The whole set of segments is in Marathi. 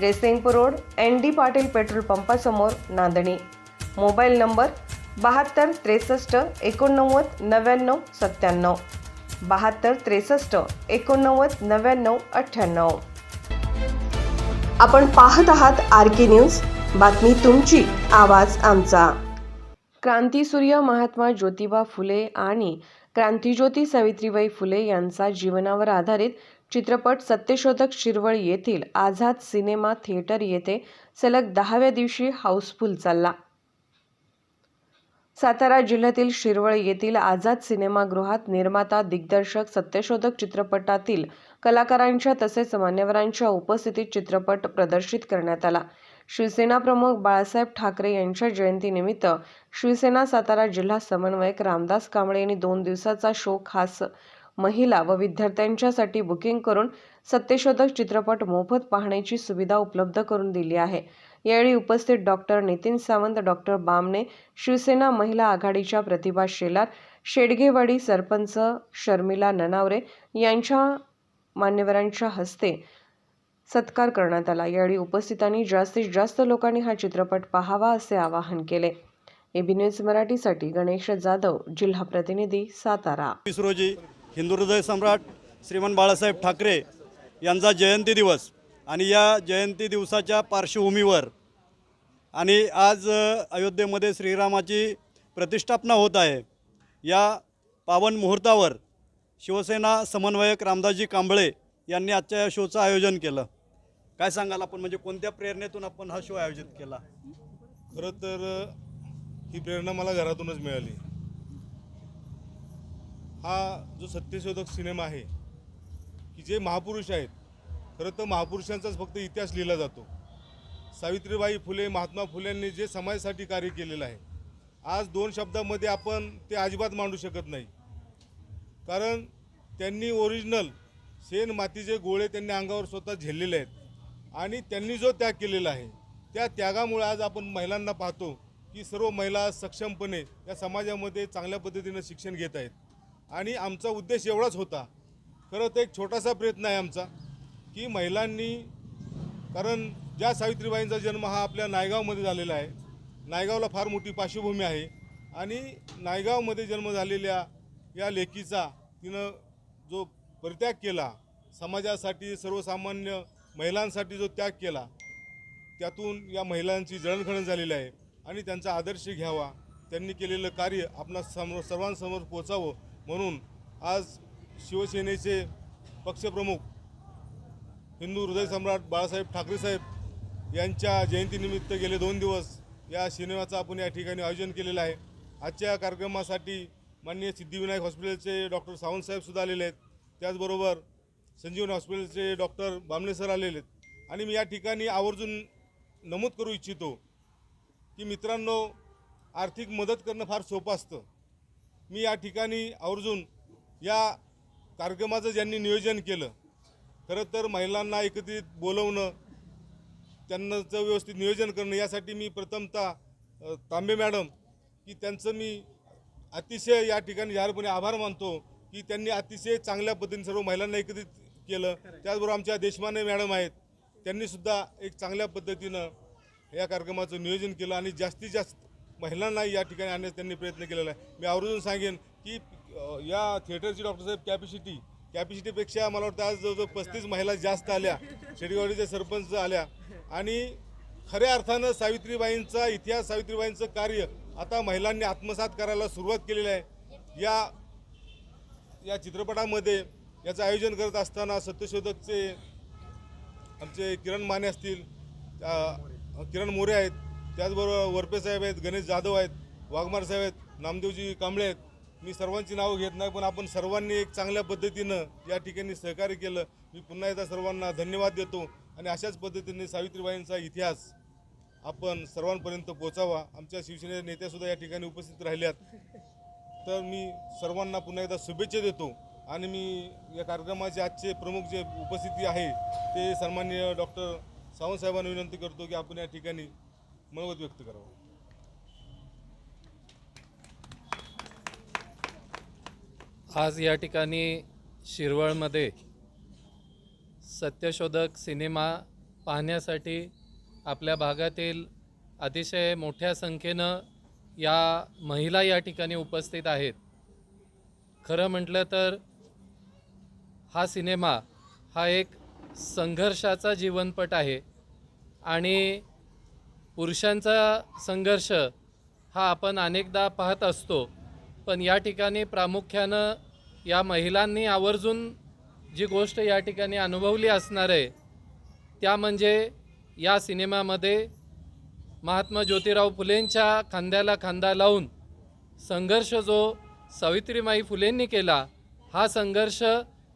Jaysingpur road N D Patil petrol पंपासमोर Nandani. Mobile number बहात्तर त्रेसष्ट एकोणनव्वद नव्याण्णव सत्त्याण्णव. बहात्तर त्रेसष्ट एकोणनव्वद नव्याण्णव अठ्ठ्याण्णव. आपण पाहत आहात आर के न्यूज. बातमी तुमची आवाज आमचा. क्रांतीसूर्य महात्मा ज्योतिबा फुले आणि क्रांतिज्योती सावित्रीबाई फुले यांचा जीवनावर आधारित चित्रपट सत्यशोधक शिरवळ येथील आझाद सिनेमा थिएटर येथे सलग दहाव्या दिवशी हाऊसफुल चालला. सातारा जिल्ह्यातील शिरवळ येथील आझाद सिनेमागृहात निर्माता दिग्दर्शक सत्यशोधक चित्रपटातील कलाकारांच्या तसेच मान्यवरांच्या उपस्थितीत चित्रपट प्रदर्शित करण्यात आला. शिवसेना प्रमुख बाळासाहेब ठाकरे यांच्या जयंतीनिमित्त शिवसेना सातारा जिल्हा समन्वयक रामदास कांबळे यांनी दोन दिवसाचा शो खास महिला व विद्यार्थ्यांच्यासाठी बुकिंग करून सत्यशोधक चित्रपट मोफत पाहण्याची सुविधा उपलब्ध करून दिली आहे. यावेळी उपस्थित डॉक्टर नितीन सावंत डॉक्टर बामणे शिवसेना महिला आघाडीच्या प्रतिभा शेलार शेडगेवाडी सरपंच शर्मिला ननावरे यांच्या मान्यवरांच्या हस्ते सत्कार करण्यात आला. यावेळी उपस्थितांनी जास्तीत जास्त लोकांनी हा चित्रपट पाहावा असे आवाहन केले. एबी न्यूज मराठीसाठी गणेश जाधव जिल्हा प्रतिनिधी सातारा. रोजी हिंदू हृदय सम्राट श्रीमान बाळासाहेब ठाकरे यांचा जयंती दिवस आणि या जयंती दिवसाच्या पार्श्वभूमीवर आणि आज अयोध्येमध्ये श्रीरामाची प्रतिष्ठापना होत आहे. या पावन मुहूर्तावर शिवसेना समन्वयक रामदासजी कांबळे यांनी आजच्या या शोचं आयोजन केलं. काय सांगाल आपण? म्हणजे कोणत्या प्रेरणेतून आपण हा शो आयोजित केला? खरं तर ही प्रेरणा मला घरातूनच मिळाली. हा जो सत्यशोधक सिनेमा आहे की जे महापुरुष आहेत खरं तर महापुरुषांचाच फक्त इतिहास लिहिला जातो. सावित्रीबाई फुले महात्मा फुलेंनी जे समाजासाठी कार्य केलेलं आहे आज दोन शब्दामध्ये आपण ते अजिबात मांडू शकत नाही. कारण त्यांनी ओरिजिनल शेण मातीचे गोळे त्यांनी अंगावर स्वतः झेललेले आहेत आणि त्यांनी जो त्याग केलेला आहे त्या त्यागामुळे आज आपण महिलांना पाहतो की सर्व महिला सक्षमपणे या समाजामध्ये चांगल्या पद्धतीनं शिक्षण घेत आहेत. आणि आमचा उद्देश एवढाच होता. खरं तर एक छोटासा प्रयत्न आहे आमचा की महिलांनी कारण ज्या सावित्रीबाईंचा जन्म हा आपल्या नायगावमध्ये झालेला आहे. नायगावला फार मोठी पार्श्वभूमी आहे. आणि नायगावमध्ये जन्म झालेल्या या लेकीचा तिनं जो परित्याग केला समाजासाठी सर्वसामान्य महिलांसाठी जो त्याग केला त्यातून या महिलांची जळणघळण झालेली आहे. आणि त्यांचा आदर्श घ्यावा त्यांनी केलेलं कार्य आपणा समोर सर्वांसमोर पोचावं म्हणून आज शिवसेनेचे पक्षप्रमुख हिंदू हृदय सम्राट बाळासाहेब ठाकरे साहेब यांच्या जयंतीनिमित्त गेले दोन दिवस या सिनेमाचं आपण या ठिकाणी आयोजन केलेलं आहे. आजच्या कार्यक्रमासाठी माननीय सिद्धिविनायक हॉस्पिटलचे डॉक्टर सावंतसाहेबसुद्धा आलेले आहेत. त्याचबरोबर संजीवन हॉस्पिटलचे डॉक्टर बामणे सर आलेले आहेत. आणि मी या ठिकाणी आवर्जून नमूद करू इच्छितो की मित्रांनो आर्थिक मदत करणं फार सोपं असतं. मी या ठिकाणी आवर्जून या कार्यक्रमाचं ज्यांनी नियोजन केलं खरं तर महिलांना एकत्रित बोलवणं त्यांनाचं व्यवस्थित नियोजन करणं यासाठी मी प्रथमतः तांबे मॅडम की त्यांचं मी अतिशय या ठिकाणी जाहीरपणे आभार मानतो की त्यांनी अतिशय चांगल्या पद्धतीने सर्व महिलांना एकत्रित केलं. त्याचबरोबर आमच्या देशमाने मॅडम आहेत त्यांनीसुद्धा एक चांगल्या पद्धतीनं या कार्यक्रमाचं नियोजन केलं आणि जास्तीत जास्त महिलांना या ठिकाणी आणण्याचा त्यांनी प्रयत्न केलेला आहे. मी आवर्जून सांगेन की या थिएटरची डॉक्टरसाहेब कॅपॅसिटी कॅपॅसिटीपेक्षा मला वाटतं आज जवळजवळ पस्तीस महिला जास्त आल्या शेडीवाडीचे सरपंच आल्या. आणि खऱ्या अर्थानं सावित्रीबाईंचा इतिहास सावित्रीबाईंचं कार्य आता महिलांनी आत्मसात करायला सुरुवात केलेली आहे. या या चित्रपटामध्ये याचं आयोजन करत असताना सत्यशोधकचे आमचे किरण माने असतील किरण मोरे आहेत त्याचबरोबर वरपे साहेब आहेत गणेश जाधव आहेत वाघमार साहेब आहेत नामदेवजी कांबळे आहेत. मी सर्वांची नावं घेत नाही पण आपण सर्वांनी एक चांगल्या पद्धतीनं या ठिकाणी सहकार्य केलं. मी पुन्हा एकदा सर्वांना धन्यवाद देतो आणि अशाच पद्धतीने सावित्रीबाईंचा इतिहास आपण सर्वांपर्यंत पोचावा आमच्या शिवसेने नेत्यासुद्धा या ठिकाणी उपस्थित राहिल्यात. तर मी सर्वांना पुन्हा एकदा शुभेच्छा देतो आणि मी या कार्यक्रमाचे आजचे प्रमुख जे उपस्थिती आहे ते सन्माननीय डॉक्टर सावंतसाहेबांना विनंती करतो की आपण या ठिकाणी मनोगत व्यक्त करावं. आज या ठिकाणी शिरवळमध्ये सत्यशोधक सिनेमा पाहण्यासाठी आपल्या भागातील अतिशय मोठ्या संख्येनं या महिला या ठिकाणी उपस्थित आहेत. खरं म्हटलं तर हा सिनेमा हा एक संघर्षाचा जीवनपट आहे आणि पुरुषांचा संघर्ष हा आपण अनेकदा पाहत असतो पण या ठिकाणी प्रामुख्यानं या महिलांनी आवर्जून जी गोष्ट या ठिकाणी अनुभवली असणार आहे त्या म्हणजे या सिनेमामध्ये महात्मा ज्योतिराव फुलेंच्या खांद्याला खांदा लावून संघर्ष जो सावित्रीमाई फुलेंनी केला हा संघर्ष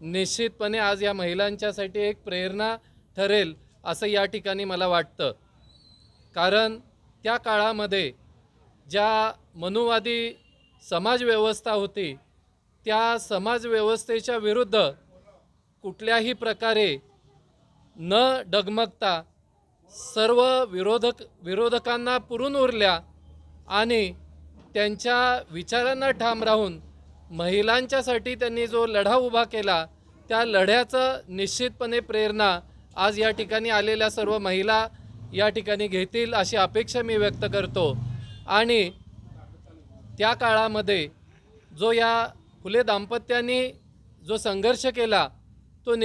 निश्चितपणे आज या महिलांच्यासाठी एक प्रेरणा ठरेल असं या ठिकाणी मला वाटतं. कारण त्या काळामध्ये ज्या मनुवादी समाजव्यवस्था होती त्या समाजव्यवस्थेच्या विरुद्ध कुठल्याही प्रकारे न डगमगता सर्व विरोधक विरोधकांना पुरून उरल्या आणि त्यांच्या विचारांना ठाम राहून महिलांच्यासाठी त्यांनी जो लढा उभा केला त्या लढ्याचं निश्चितपणे प्रेरणा आज या ठिकाणी आलेल्या सर्व महिला या ठिकाणी घेतील अशी अपेक्षा मी व्यक्त करतो. आणि त्या काळामध्ये जो या फुले दाम्पत्याने जो संघर्ष केला